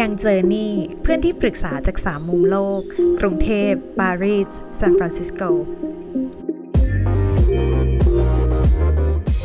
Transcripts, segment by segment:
ยังเจอนี่เพื่อนที่ปรึกษาจากสามมุมโลก กรุงเทพปารีสซานฟรานซิสโก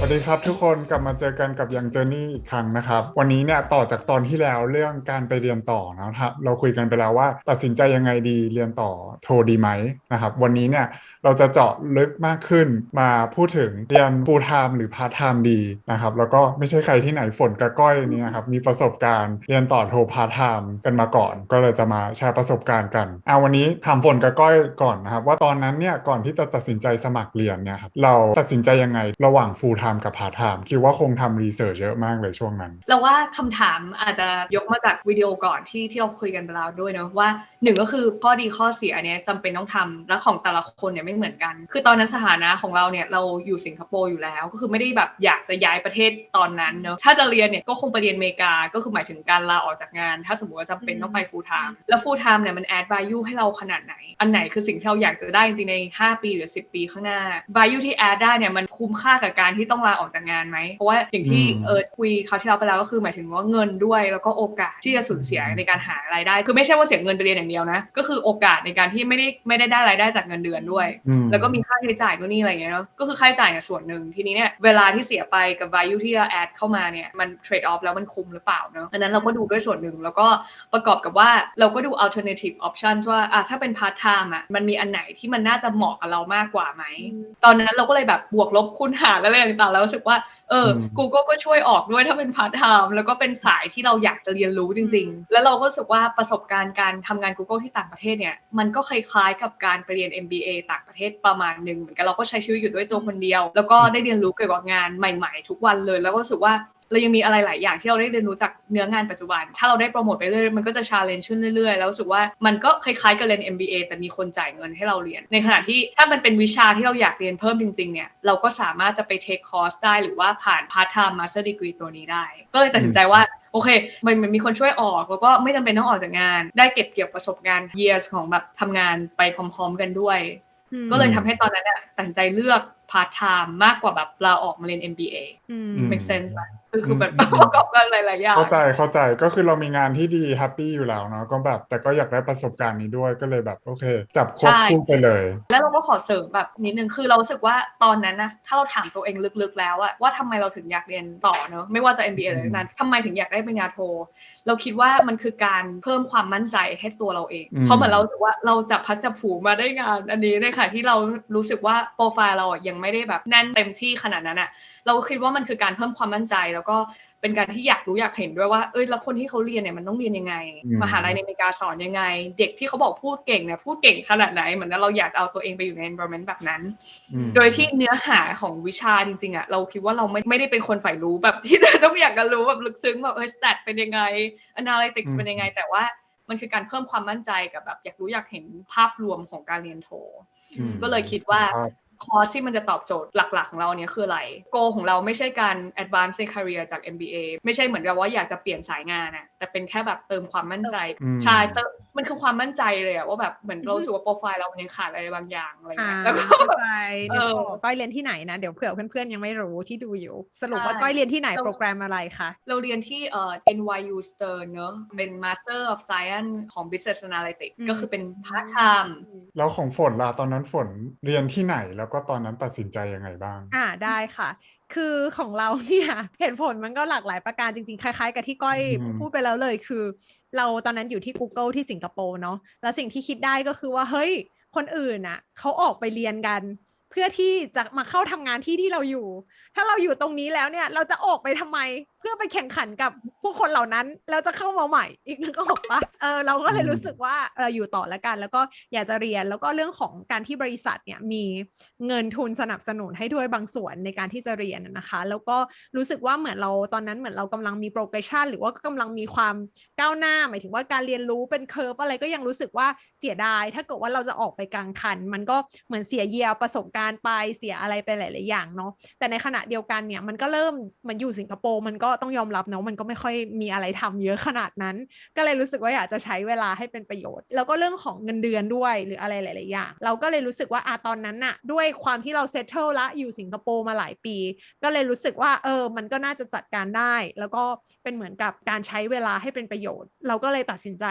สวัสดีครับทุกคนกลับมาเจอกันกับยังเจอนี่อีกครั้งนะครับ วันนี้เนี่ยต่อจากตอนที่แล้วเรื่องการไปเรียนต่อนะครับเราคุยกันไปแล้วว่าตัดสินใจยังไงดีเรียนต่อโทดีไหมนะครับ วันนี้เนี่ยเราจะเจาะลึกมากขึ้นมาพูดถึงเรียน full time หรือ part time ดีนะครับ แล้วก็ไม่ใช่ใครที่ไหนฝนกับก้อยนี่นะครับมีประสบการณ์เรียนต่อโท part time กันมาก่อน ก็เลยจะมาแชร์ประสบการณ์กันเอาวันนี้ถามฝนกับก้อยก่อนนะครับว่าตอนนั้นเนี่ยก่อนที่จะตัดสินใจสมัครเรียนเนี่ยครับเราตัดสินใจยังไงระหว่าง full time กับ part time คิดว่าคงทำรีเสิร์ชเยอะมากเลยช่วงนั้น เราว่าคำถามอาจจะยกมาจากวิดีโอก่อนที่ที่เราคุยกันไปแล้วด้วยเนอะว่าหนึ่งก็คือข้อดีข้อเสียเนี้ยจำเป็นต้องทำและของแต่ละคนเนี่ยไม่เหมือนกัน คือตอนนั้นสถานะของเราเนี่ยเราอยู่สิงคโปร์อยู่แล้ว ก็คือไม่ได้แบบอยากจะย้ายประเทศตอนนั้นเนอะถ้าจะเรียนเนี่ยก็คงไปเรียนอเมริกาก็คือหมายถึงการลาออกจากงาน ถ้าสมมติว่าจำเป็นต้องไป full time แล้ว full time เนี่ยมัน add value ให้เราขนาดไหน อันไหนคือสิ่งที่เราอยากจะได้จริงใน 5 ปีหรือ 10 ปีข้างหน้า value ที่ add ได้เนี่ยมันคุ้มค่ากับการที่ต้องลาออกจากงานไหม เพราะว่าอย่างที่อืมเออคุยคราวที่เราไปแล้วก็คือหมายถึงว่าเงินด้วย แล้วก็โอกาสที่จะสูญเสียในการหารายได้ คือไม่ใช่ว่าเสียเงินไปเรียนอย่างเดียวนะ ก็คือโอกาสในการที่ไม่ได้ไม่ได้ได้รายได้จากเงินเดือนด้วยอืมแล้วก็มีค่าใช้จ่ายนู่นนี่อะไรอย่างเงี้ยเนาะก็คือค่าใช้จ่ายเนี่ยส่วนหนึ่งทีนี้เนี่ยเวลาที่เสียไปกับ value ที่จะ add เข้ามาเนี่ยมัน trade off แล้วมันคุ้มหรือเปล่าเนาะอันนั้นเราก็ดูด้วยส่วนหนึ่งแล้วก็ประกอบกับว่าเราก็ดู alternative options ว่าอะถ้าเป็น part time อะมันมีอันไหนที่มันน่าจะเหมาะกับเรามากกว่าไหมตอนนั้นเราก็เลยแบบบวกลบคูณหารอะไรต่างแล้วรู้สึกว่า เอออม Google ก็ช่วยออกด้วยถ้าเป็นพาร์ทไทม์แล้วก็เป็นสายที่เราอยากจะเรียนรู้จริง ๆ แล้วเราก็รู้สึกว่าประสบการณ์การทำงาน Google ที่ต่างประเทศเนี่ย มันก็คล้ายๆกับการไปเรียน MBA ต่างประเทศประมาณหนึ่งเหมือนกันเราก็ใช้ชีวิตอยู่ด้วยตัวคนเดียว แล้วก็ได้เรียนรู้เกี่ยวกับงานใหม่ๆ ทุกวันเลย แล้วก็รู้สึกว่าเรายังมีอะไรหลายอย่างที่เราได้เรียนรู้จากเนื้องานปัจจุบัน ถ้าเราได้โปรโมทไปเรื่อยๆมันก็จะชาเลนจ์ขึ้นเรื่อยๆ แล้วรู้สึกว่ามันก็คล้ายๆกับเรียน MBA แต่มีคนจ่ายเงินให้เราเรียน ในขณะที่ถ้ามันเป็นวิชาที่เราอยากเรียนเพิ่มจริงๆ เนี่ย เราก็สามารถจะไปเทคคอร์สได้หรือว่าผ่าน part time master degree ตัวนี้ได้ ก็เลยตัดสินใจว่าโอเค มันมันมีคนช่วยออก แล้วก็ไม่จำเป็นต้องออกจากงาน ได้เก็บเกี่ยวประสบการณ์ years ของแบบทำงานไปพร้อม ๆ กันด้วย ก็เลยทำให้ตอนนั้นอะตัดสินใจเลือก part time มากกว่าแบบลาออกมาเรียน MBA อืมอืม make sense ไหม คือคือแบบอืมประกอบกันหลายๆอย่างเข้าใจเข้าใจก็คือเรามีงานที่ดีแฮปปี้อยู่แล้วเนาะก็แบบ แต่ก็อยากได้ประสบการณ์นี้ด้วยก็เลยแบบโอเค จับควบคู่ไปเลย แล้วเราก็ขอเสริมแบบนิดนึงคือเรารู้สึกว่าตอนนั้นนะถ้าเราถามตัวเองลึกๆแล้วอะว่าทำไมเราถึงอยากเรียนต่อเนอะไม่ว่าจะ MBA หรืออะไรนั้นทำไมถึงอยากได้ปริญญาโท เราคิดว่ามันคือการเพิ่มความมั่นใจให้ตัวเราเองอืมเพราะเหมือนเรารู้สึกว่าเราจับพัดจับผูมาได้งานอันนี้ในค่ะที่เรารู้สึกว่าโปรไฟล์เราอะยังไม่ได้แบบแน่นเต็มที่ขนาดนั้นอะเราคิดว่ามันคือการเพิ่มความมั่นใจ แล้วก็เป็นการที่อยากรู้อยากเห็นด้วยว่าเอ้ยแล้วคนที่เขาเรียนเนี่ยมันต้องเรียนยังไงอืมมหาลัยในอเมริกาสอนยังไง เด็กที่เขาบอกพูดเก่งเนี่ยพูดเก่งขนาดไหนเหมือนเราอยากจะเอาตัวเองไปอยู่ใน environment แบบนั้นอืมโดยที่เนื้อหาของวิชาจริงๆอะเราคิดว่าเราไม่ไม่ได้เป็นคนใฝ่รู้แบบที่ต้องอยากจะรู้แบบลึกซึ้งแบบเออ stat เป็นยังไง analytics อืมเป็นยังไง แต่ว่ามันคือการเพิ่มความมั่นใจกับแบบอยากรู้อยากเห็นภาพรวมของการเรียนโทอืมก็เลยคิดว่า ครับคอร์สที่มันจะตอบโจทย์หลักๆ ของเราเนี่ยคืออะไรโกของเราไม่ใช่การ advance ใน career จาก MBA ไม่ใช่เหมือนกับว่าอยากจะเปลี่ยนสายงานอะแต่เป็นแค่แบบเติมความมั่นใจอืมใช่จะมันคือความมั่นใจเลยอะว่าแบบเหมือนเรารู้สึกว่าโปรไฟล์เรามันยังขาดอะไรบางอย่างอะไรอ่าเงี้ยแล้วก็เข้า ใจเอเดี๋ยวอบอกก้อยเรียนที่ไหนนะ เดี๋ยวเผื่อเพื่อนๆยังไม่รู้ที่ดูอยู่ สรุปใช่ว่าก้อยเรียนที่ไหนเราโปรแกรมอะไรคะเราเรียนที่เอ่อ NYU Stern เนอะเป็น Master of Science ของ Business Analytics อืมก็คือเป็น part time แล้วของฝนล่ะตอนนั้นฝนเรียนที่ไหนแล้วก็ตอนนั้นตัดสินใจยังไงบ้าง อ่าได้ค่ะ คือของเราเนี่ยเหตุผลมันก็หลากหลายประการจริงๆ คล้ายๆ กับที่ก้อยอืมพูดไปแล้วเลยคือ เราตอนนั้นอยู่ที่ Google ที่สิงคโปร์เนาะแล้วสิ่งที่คิดได้ก็คือว่าเฮ้ยคนอื่นอะเขาออกไปเรียนกัน เพื่อที่จะมาเข้าทำงานที่ที่เราอยู่ ถ้าเราอยู่ตรงนี้แล้วเนี่ย เราจะออกไปทำไม เพื่อไปแข่งขันกับผู้คนเหล่านั้น แล้วจะเข้ามาใหม่ อีกนึงก็บอกว่าเออเราก็เลยอืมรู้สึกว่าเอออยู่ต่อแล้วกัน แล้วก็อยากจะเรียน แล้วก็เรื่องของการที่บริษัทเนี่ยมีเงินทุนสนับสนุนให้ด้วยบางส่วนในการที่จะเรียนนะคะ แล้วก็รู้สึกว่าเหมือนเราตอนนั้นเหมือนเรากำลังมี progression หรือว่าก็กำลังมีความก้าวหน้า หมายถึงว่าการเรียนรู้เป็นเคอร์ฟอะไรก็ยังรู้สึกว่าเสียดาย ถ้าเกิดว่าเราจะออกไปกลางคัน มันก็เหมือนเสียเยียประสบการณ์ไปเสียอะไรไปหลาย ๆ อย่างเนาะแต่ในขณะเดียวกันเนี่ยมันก็เริ่มมือนอยู่สิงคโปร์มันก็ต้องยอมรับเนาะมันก็ไม่ค่อยมีอะไรทำเยอะขนาดนั้น ก็เลยรู้สึกว่าอยากจะใช้เวลาให้เป็นประโยชน์ แล้วก็เรื่องของเงินเดือนด้วยหรืออะไรหลาย ๆ อย่าง เราก็เลยรู้สึกว่าอะตอนนั้นน่ะด้วยความที่เราเซตเทิลละอยู่สิงคโปร์มาหลายปี ก็เลยรู้สึกว่าเออมันก็น่าจะจัดการได้ แล้วก็เป็นเหมือนกับการใช้เวลาให้เป็นประโยชน์ เราก็เลยตัดสินใจ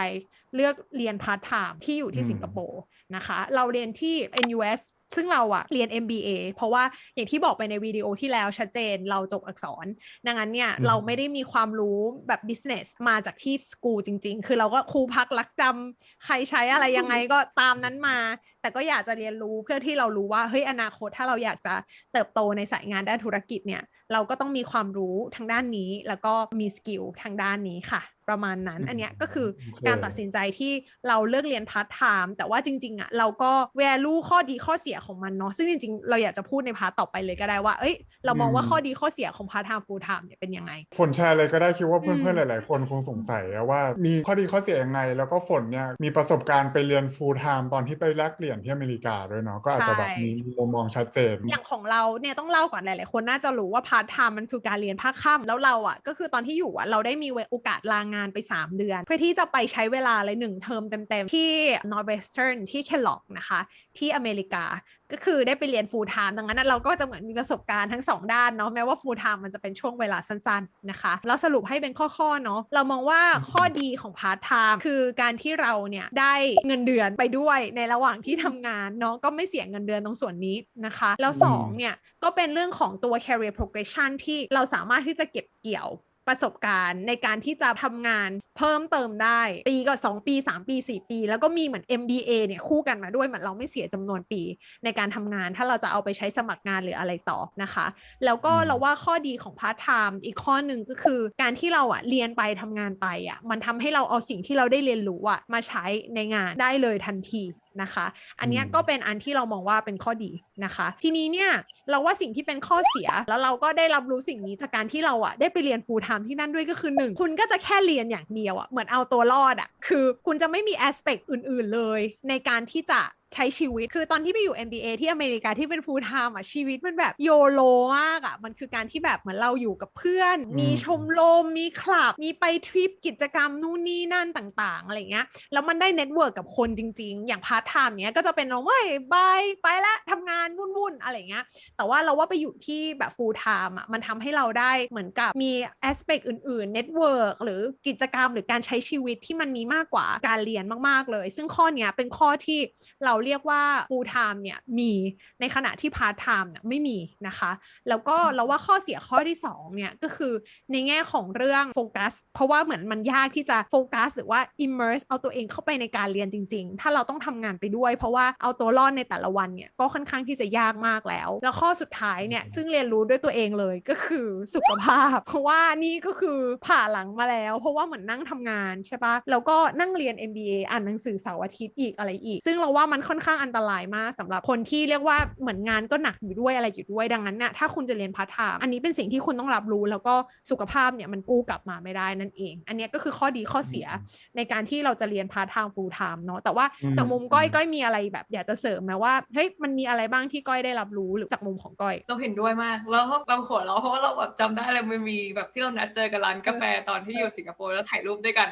เลือกเรียนพาร์ทไทม์ที่อยู่ที่สิงคโปร์นะคะ เราเรียนที่ NUS ซึ่งเราอะเรียน MBA เพราะว่าอย่างที่บอกไปในวิดีโอที่แล้วชัดเจนเราจบอักษร ดังนั้นเนี่ยอืมเราไม่ได้มีความรู้แบบ business มาจากที่สกูลจริง ๆ คือเราก็ครูพักรักจำใครใช้อะไรยังไงก็ตามนั้นมาแต่ก็อยากจะเรียนรู้เพื่อที่เรารู้ว่าเฮ้ยอนาคตถ้าเราอยากจะเติบโตในสายงานด้านธุรกิจเนี่ยเราก็ต้องมีความรู้ทางด้านนี้ แล้วก็มีสกิลทางด้านนี้ค่ะ ประมาณนั้นอันเนี้ยก็คือการตัดสินใจที่เราเลือกเรียนพาร์ทไทม์แต่ว่าจริงๆอะเราก็ value ข้อดีข้อเสียของมันเนาะซึ่งจริงๆ เราอยากจะพูดในพาร์ทต่อไปเลยก็ได้ว่าเอ้ยเรามองว่าข้อดีข้อเสียของพาร์ทไทม์ฟูลไทม์เนี่ยเป็นยังไงฝนแชร์เลยก็ได้คิดว่าเพื่อนๆหลาย ๆ คนคงสงสัยว่ามีข้อดีข้อเสียยังไง แล้วก็ฝนเนี่ยมีประสบการณ์ไปเรียน full time ตอนที่ไปแลกเปลี่ยนที่อเมริกาด้วยเนาะก็อาจจะแบบมีมุมมองชัดเจน อย่างของเราเนี่ยต้องเล่าก่อนหลายๆคนน่าจะรู้ว่าพาร์ทไทม์มันคือการเรียนภาคค่ำแล้วเราอะก็คือตอนที่อยู่อะเราได้มีโอกาสลางานไป 3 เดือน เพื่อที่จะไปใช้เวลาเลยหนึ่งเทอมเต็มๆ ที่ Northwestern ที่ Kellogg นะคะ ที่อเมริกา ก็คือได้ไปเรียน full time ดังนั้นเราก็จะเหมือนมีประสบการณ์ทั้งสองด้านเนาะแม้ว่า full time มันจะเป็นช่วงเวลาสั้นๆนะคะแล้วสรุปให้เป็นข้อๆเนาะเรามองว่าข้อดีของ part time คือการที่เราเนี่ยได้เงินเดือนไปด้วยในระหว่างที่ทำงานเนาะก็ไม่เสียเงินเดือนตรงส่วนนี้นะคะ แล้วสองเนี่ยก็เป็นเรื่องของตัว career progression ที่เราสามารถที่จะเก็บเกี่ยว ประสบการณ์ในการที่จะทำงานเพิ่มเติมได้ ปีก็ 2 ปี 3 ปี 4 ปี แล้วก็มีเหมือน MBA เนี่ยคู่กันมาด้วยเหมือนเราไม่เสียจำนวนปีในการทำงาน ถ้าเราจะเอาไปใช้สมัครงานหรืออะไรต่อนะคะ แล้วก็อืมเราว่าข้อดีของพาร์ทไทม์อีกข้อหนึ่งก็คือการที่เราอะเรียนไปทำงานไปอะมันทำให้เราเอาสิ่งที่เราได้เรียนรู้อะมาใช้ในงานได้เลยทันที นะคะ อันเนี้ยอืมก็เป็นอันที่เรามองว่าเป็นข้อดีนะคะ ทีนี้เนี่ยเราว่าสิ่งที่เป็นข้อเสียแล้วเราก็ได้รับรู้สิ่งนี้จากการที่เราอะได้ไปเรียน full time ที่นั่นด้วยก็คือหนึ่งคุณก็จะแค่เรียนอย่างเดียวอะเหมือนเอาตัวรอดอะคือคุณจะไม่มี aspect อื่น ๆเลย ในการที่จะ ใช้ชีวิต คือตอนที่ไปอยู่ MBA ที่อเมริกาที่เป็น full time อะชีวิตมันแบบโยโลมากอะมันคือการที่แบบเหมือนเราอยู่กับเพื่อนอืมมีชมรมมีคลับ มีไปทริปกิจกรรมนู่นนี่นั่นต่างๆอะไรเงี้ยแล้วมันได้เน็ตเวิร์กกับคนจริง ๆ อย่างพาร์ทไทม์เนี้ยก็จะเป็นน้องเว้ยบายไปละทำงานวุ่นๆอะไรเงี้ยแต่ว่าเราว่าไปอยู่ที่แบบ full time อะมันทำให้เราได้เหมือนกับมี aspect อื่นๆ network หรือกิจกรรมหรือการใช้ชีวิตที่มันมีมากกว่าการเรียนมากๆเลย ซึ่งข้อเนี้ยเป็นข้อที่เราเรียกว่า full time เนี่ยมีในขณะที่ part time เนี่ยไม่มีนะคะ แล้วก็เราว่าข้อเสียข้อที่2เนี่ยก็คือในแง่ของเรื่องโฟกัสเพราะว่าเหมือนมันยากที่จะโฟกัสหรือว่า immerse เอาตัวเองเข้าไปในการเรียนจริง ๆ ถ้าเราต้องทำงานไปด้วย เพราะว่าเอาตัวรอดในแต่ละวันเนี่ยก็ค่อนข้างที่จะยากมากแล้ว แล้วข้อสุดท้ายเนี่ยซึ่งเรียนรู้ด้วยตัวเองเลยก็คือสุขภาพ เพราะว่านี่ก็คือผ่าหลังมาแล้ว เพราะว่าเหมือนนั่งทำงานใช่ปะแล้วก็นั่งเรียน MBA อ่านหนังสือเสาร์อาทิตย์อีกอะไรอีก ซึ่งเราว่ามันค่อนข้างอันตรายมากสำหรับคนที่เรียกว่าเหมือนงานก็หนักอยู่ด้วยอะไรอยู่ด้วยดังนั้นเนี่ยถ้าคุณจะเรียนพาร์ทไทม์อันนี้เป็นสิ่งที่คุณต้องรับรู้ แล้วก็สุขภาพเนี่ยมันกู้กลับมาไม่ได้นั่นเอง อันเนี้ยก็คือข้อดีข้อเสียในการที่เราจะเรียนพาร์ทไทม์ฟูลไทม์เนาะแต่ว่าอืมจากมุมก้อยอืมก้อยมีอะไรแบบ อยากจะเสริมไหมว่าเฮ้ยมันมีอะไรบ้างที่ก้อยได้รับรู้หรือจากมุมของก้อยเราเห็นด้วยมากแล้วเราหัวเราะเพราะว่าเราแบบจำได้เลยมันมีแบบที่เรานัดเจอกันร้านกาแฟตอนที่อยู่สิงคโปร์แล้วถ่ายรูปด้วยกัน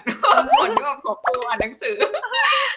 คนที่แบบหัวฟูอ่านหนังสือ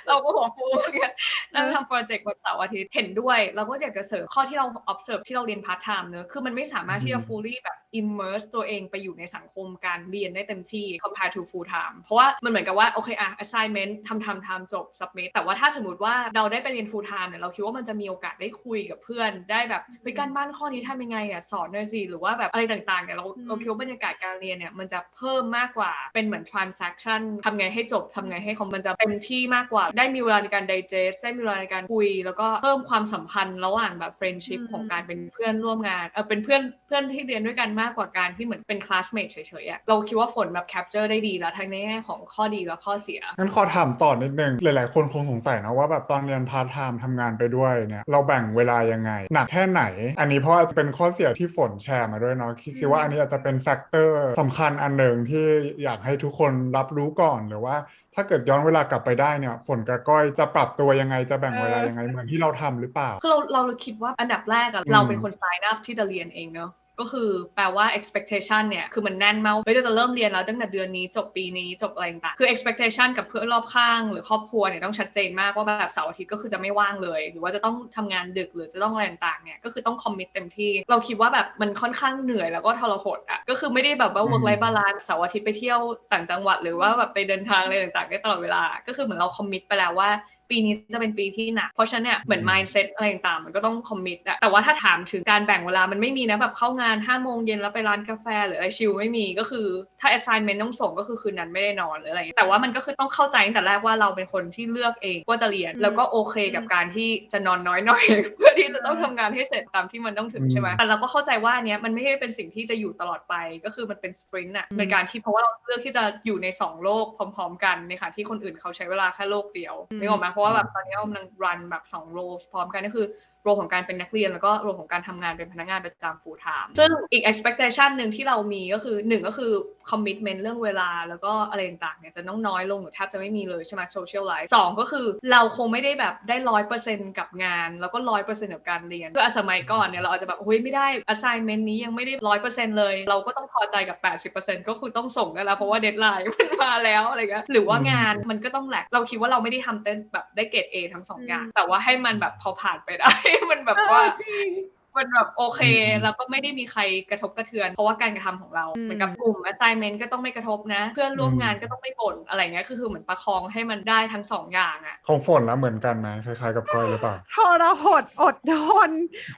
เราก็หัวฟูเหมือนกันนั่งทำโปรเจกต์วันเสาร์อาทิตย์เห็นด้วย เราก็อยากจะเสริมข้อที่เรา observe ที่เราเรียน part time เนอะคือมันไม่สามารถที่จะอืม fully แบบ immerse ตัวเองไปอยู่ในสังคมการเรียนได้เต็มที่ compare to full time เพราะว่ามันเหมือนกับว่า โอเคอะ assignment ทำทำทำจบ submit แต่ว่าถ้าสมมติว่าเราได้ไปเรียน full time เนี่ยเราคิดว่ามันจะมีโอกาสได้คุยกับเพื่อน ได้แบบเฮ้ยการบ้านข้อนี้ทำยังไงอะสอนหน่อยสิหรือว่าแบบอะไรต่างๆเนี่ยเราอืมเราคิดว่าบรรยากาศการเรียนเนี่ยมันจะเพิ่มมากกว่าเป็นเหมือน transaction ทำไงให้จบทำไงให้คอมมันจะเต็มที่มากกว่า ได้มีเวลาในการ digest ได้มีเวลาในการคุย แล้วก็เพิ่มความสัมพันธ์ระหว่างแบบ friendship อืมของการเป็นเพื่อนร่วมงานเออเป็นเพื่อนเพื่อนที่เรียนด้วยกันมากกว่าการที่เหมือนเป็น classmate เฉยๆอะเราคิดว่าฝนแบบ capture ได้ดีแล้วทั้งในแง่ของข้อดีและข้อเสียงั้นขอถามต่อนิดนึงหลายๆ คนคงสงสัยนะว่าแบบตอนเรียนพาร์ทไทม์ทำงานไปด้วยเนี่ยเราแบ่งเวลายังไง หนักแค่ไหน อันนี้เพราะว่าเป็นข้อเสียที่ฝนแชร์มาด้วยเนาะคิดว่าอันนี้อาจจะเป็นแฟกเตอร์สำคัญอันหนึ่งที่อยากให้ทุกคนรับรู้ก่อนหรือว่า ถ้าเกิดย้อนเวลากลับไปได้เนี่ยฝนกับก้อยจะปรับตัวยังไงจะแบ่งเวลายังไงเหมือนที่เราทำหรือเปล่าคือเราเราคิดว่าอันดับแรกอะอืมเราเป็นคน sign up ที่จะเรียนเองเนอะก็คือแปลว่า expectation เนี่ย คือมันแน่นมากเฮ้ยเราจะเริ่มเรียนแล้วตั้งแต่เดือนนี้จบปีนี้จบอะไรต่างๆคือ expectation กับเพื่อนรอบข้าง หรือครอบครัวเนี่ยต้องชัดเจนมากว่าแบบเสาร์อาทิตย์ก็คือจะไม่ว่างเลย หรือว่าจะต้องทำงานดึกหรือจะต้องอะไรต่างๆเนี่ยก็คือต้อง commit เต็มที่ เราคิดว่าแบบมันค่อนข้างเหนื่อยแล้วก็ทรหดอะก็คือไม่ได้แบบว่า work life balance เสาร์อาทิตย์ไปเที่ยวต่างจังหวัด หรือว่าแบบไปเดินทางอะไรต่างๆได้ตลอดเวลา ก็คือเหมือนเรา commit ไปแล้วว่า ปีนี้จะเป็นปีที่หนัก เพราะฉะนั้นเนี่ยเหมือน mindset อะไรต่างๆมันก็ต้อง commit อะแต่ว่าถ้าถามถึงการแบ่งเวลามันไม่มีนะแบบเข้างาน5้าโมงเย็นแล้วไปร้านกาแฟหรืออะไรชิลไม่มีก็คือถ้า assignment ต้องส่งก็คือคืนนั้นไม่ได้นอนหรืออะไรอย่างเงี้ยแต่ว่ามันก็คือต้องเข้าใจตั้งแต่แรกว่าเราเป็นคนที่เลือกเองว่าจะเรียน แล้วก็โอเคกับการที่จะนอนน้อยหน่อยเพื่อที่จะต้องทำงานให้เสร็จตามที่มันต้องถึงใช่ไหมแต่เราก็เข้าใจว่าอันเนี้ยมันไม่ได้เป็นสิ่งที่จะอยู่ตลอดไปก็คือมันเป็น sprint อะเป็นการที่เพราะว่าเราเลือกที่จะอยู่ในสองโลกพร้อม ๆ กันในขณะที่คนอื่นเขาใช้เวลาแค่โลกเดียวนึกออกไหมเพราะว่าแบบตอนนี้เรากำลังรันแบบ2โรพร้อมกันก็คือ โรของการเป็นนักเรียนแล้วก็โรของการทำงานเป็นพนักงานประจำ full time ซึ่งอีก expectation หนึ่งที่เรามีก็คือหนึ่งก็คือ commitment เรื่องเวลาแล้วก็อะไรต่างๆเนี่ยจะต้องน้อยลงหรือแทบจะไม่มีเลยใช่ไหม social life สองก็คือเราคงไม่ได้แบบได้ร้อยเปอร์เซ็นต์กับงาน แล้วก็ร้อยเปอร์เซ็นต์กับการเรียนคืออะสมัยก่อนเนี่ยเราอาจจะแบบเฮ้ยไม่ได้ assignment นี้ยังไม่ได้ร้อยเปอร์เซ็นต์เลย เราก็ต้องพอใจกับ80%ก็คือต้องส่งได้แล้วเพราะว่า deadline มันมาแล้วอะไรเงี้ยหรือว่างานมันก็ต้องแหลกเราคิดว่าเราไม่ได้ทำเต้นแบบได้เกรด A ทั้งสองอย่างแต่ว่าให้มันแบบพอผ่านไปได้มันแบบว่าจริง มันแบบโอเคอืมแล้วก็ไม่ได้มีใครกระทบกระเทือน เพราะว่าการกระทำของเราอืมเหมือนกับกลุ่ม assignment ก็ต้องไม่กระทบนะ เพื่อนร่วมงานก็ต้องไม่บ่นอะไรเงี้ยคือคือเหมือนประคองให้มันได้ทั้งสองอย่างอะของฝนแล้วเหมือนกันไหมคล้ายๆกับก้อยหรือเปล่าทรหดอดทน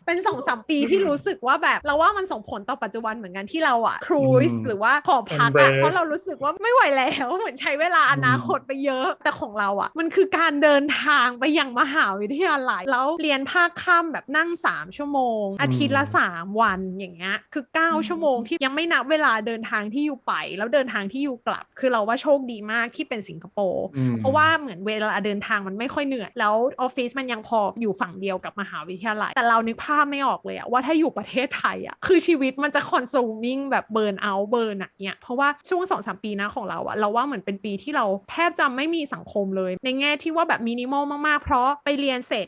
เป็นสองสามปีที่รู้สึกว่าแบบเราว่ามันส่งผลต่อปัจจุบันเหมือนกันที่เราอะครูซอืมหรือว่าขอพัก Embrace อะเพราะเรารู้สึกว่าไม่ไหวแล้วเหมือนใช้เวลาอนาคตไปเยอะแต่ของเราอะมันคือการเดินทางไปยังมหาวิทยาลัยแล้วเรียนภาคค่ำแบบนั่ง 3 ชั่วโมงอาทิตย์ละ 3 วันอย่างเงี้ยคือ 9 ชั่วโมงที่ยังไม่นับเวลาเดินทางที่อยู่ไป แล้วเดินทางที่อยู่กลับ คือเราว่าโชคดีมากที่เป็นสิงคโปร์อืมเพราะว่าเหมือนเวลาเดินทางมันไม่ค่อยเหนื่อยแล้วออฟฟิศมันยังพออยู่ฝั่งเดียวกับมหาวิทยาลัย แต่เรานึกภาพไม่ออกเลยอะว่าถ้าอยู่ประเทศไทยอะคือชีวิตมันจะคอน suming แบบเบิร์นเอาเบิร์นอะเนี่ยเพราะว่าช่วงสองสามปีนะของเราอะเราว่าเหมือนเป็นปีที่เราแทบจะไม่มีสังคมเลย ในแง่ที่ว่าแบบมินิมอลมากๆ เพราะไปเรียนเสร็จ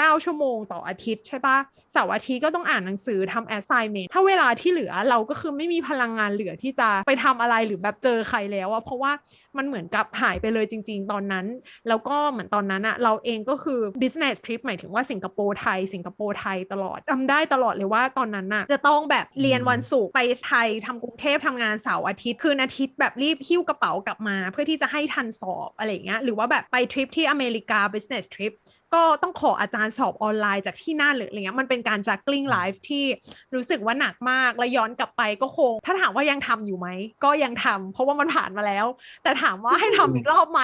อืมสักเก้าชั่วโมงต่ออาทิตย์ใช่ปะเสาร์อาทิตย์ก็ต้องอ่านหนังสือทำ assignment ถ้าเวลาที่เหลือเราก็คือไม่มีพลังงานเหลือที่จะไปทำอะไรหรือแบบเจอใครแล้วอะเพราะว่ามันเหมือนกับหายไปเลยจริง ๆ ตอนนั้น แล้วก็เหมือนตอนนั้นอะเราเองก็คือ business trip หมายถึงว่าสิงคโปร์ไทย สิงคโปร์ไทยตลอดจำได้ตลอดเลยว่าตอนนั้นอะจะต้องแบบเรียนวันศุกร์ไปไทยทำกรุงเทพทำงานเสาร์อาทิตย์ คืนอาทิตย์แบบรีบหิ้วกระเป๋ากลับมา เพื่อที่จะให้ทันสอบอะไรอย่างเงี้ยหรือว่าแบบไปทริปที่อเมริกา business trip ก็ต้องขออาจารย์สอบออนไลน์จากที่นั่นหรืออะไรเงี้ยมันเป็นการ juggling life ที่รู้สึกว่าหนักมากแล้วย้อนกลับไปก็คง ถ้าถามว่ายังทำอยู่ไหม ก็ยังทำเพราะว่ามันผ่านมาแล้ว แต่ถามว่าให้ทำอีกรอบไหม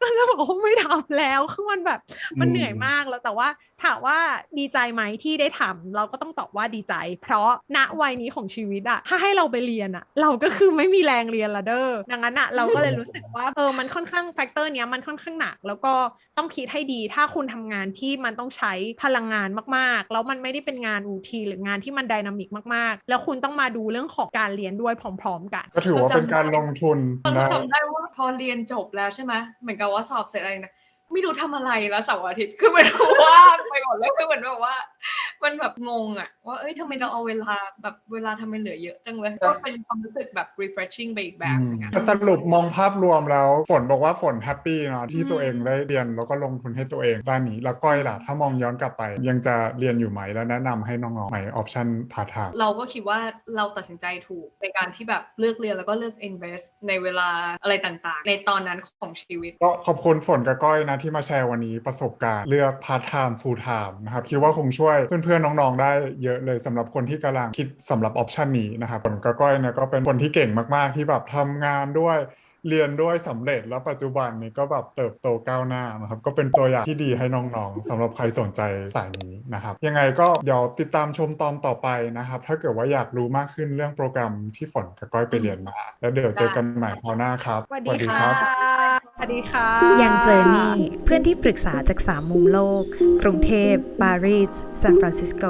ก็จะบอกว่าไม่ทำแล้วคือมันแบบมันเหนื่อยมากแล้วแต่ว่าถามว่าดีใจไหมที่ได้ทำเราก็ต้องตอบว่าดีใจ เพราะณวัยนี้ของชีวิตอะถ้าให้เราไปเรียนอะเราก็คือไม่มีแรงเรียนละเด้อดังนั้นอะเราก็เลยรู้สึกว่าเออมันค่อนข้างแฟกเตอร์เนี้ยมันค่อนข้างหนัก แล้วก็ต้องคิดให้ดีถ้าคุณทำงานที่มันต้องใช้พลังงานมากๆ แล้วมันไม่ได้เป็นงานอูทีหรืองานที่มันไดนามิกมากๆ แล้วคุณต้องมาดูเรื่องของการเรียนด้วยพร้อม ๆ กัน ก็ถือว่าเป็นการลงทุนตอนได้จำได้ว่าพอเรียนจบแล้วใช่ไหมเหมือนกับว่าสอบเสร็จอะไรนะ ไม่รู้ทำอะไรแล้วเสาร์อาทิตย์คือมันว่างไปหมดแล้วคือเหมือนแบบว่า มันแบบงงอะว่าเอ้ยทำไมเราเอาเวลาแบบเวลาทำไมเหลือเยอะจังเลย ก็เป็นความรู้สึกแบบ refreshing ไปอีกแบบหนึงอะแต่สรุปมองภาพรวมแล้ว ฝนบอกว่าฝนแฮปปี้เนาะที่อืมตัวเองได้เรียนแล้วก็ลงทุนให้ตัวเองด้านนี้แล้วก้อยล่ะ ถ้ามองย้อนกลับไป ยังจะเรียนอยู่ไหมแล้วแนะนำให้น้องๆใหม่ออปชั่นพาร์ทไทม์เราก็คิดว่าเราตัดสินใจถูกในการที่แบบเลือกเรียนแล้วก็เลือก invest ในเวลาอะไรต่างๆ ในตอนนั้นของชีวิตก็ขอบคุณฝนกับก้อยนะที่มาแชร์วันนี้ประสบการณ์เลือกพาร์ทไทม์ฟูลไทม์นะครับคิดว่าคงช่วยเพื่อนๆน้องๆได้เยอะเลยสำหรับคนที่กำลังคิดสำหรับออปชันนี้นะครับผมก็ก้อยเนี่ยก็เป็นคนที่เก่งมากๆที่แบบทำงานด้วย เรียนด้วยสำเร็จแล้วปัจจุบันนี้ก็แบบเติบโตก้าวหน้านะครับ ก็เป็นตัวอย่างที่ดีให้น้องๆสำหรับใครสนใจสายนี้นะครับ ยังไงก็เดี๋ยวติดตามชมตอนต่อไปนะครับ ถ้าเกิดว่าอยากรู้มากขึ้นเรื่องโปรแกรมที่ฝนกับก้อยไปเรียนมา แล้วเดี๋ยวเจอกันใหม่คราวหน้าครับสวัสดีค่ะสวัสดีค่ะยังเจอนี่เพื่อนที่ปรึกษาจากสามมุมโลก กรุงเทพปารีสซานฟรานซิสโก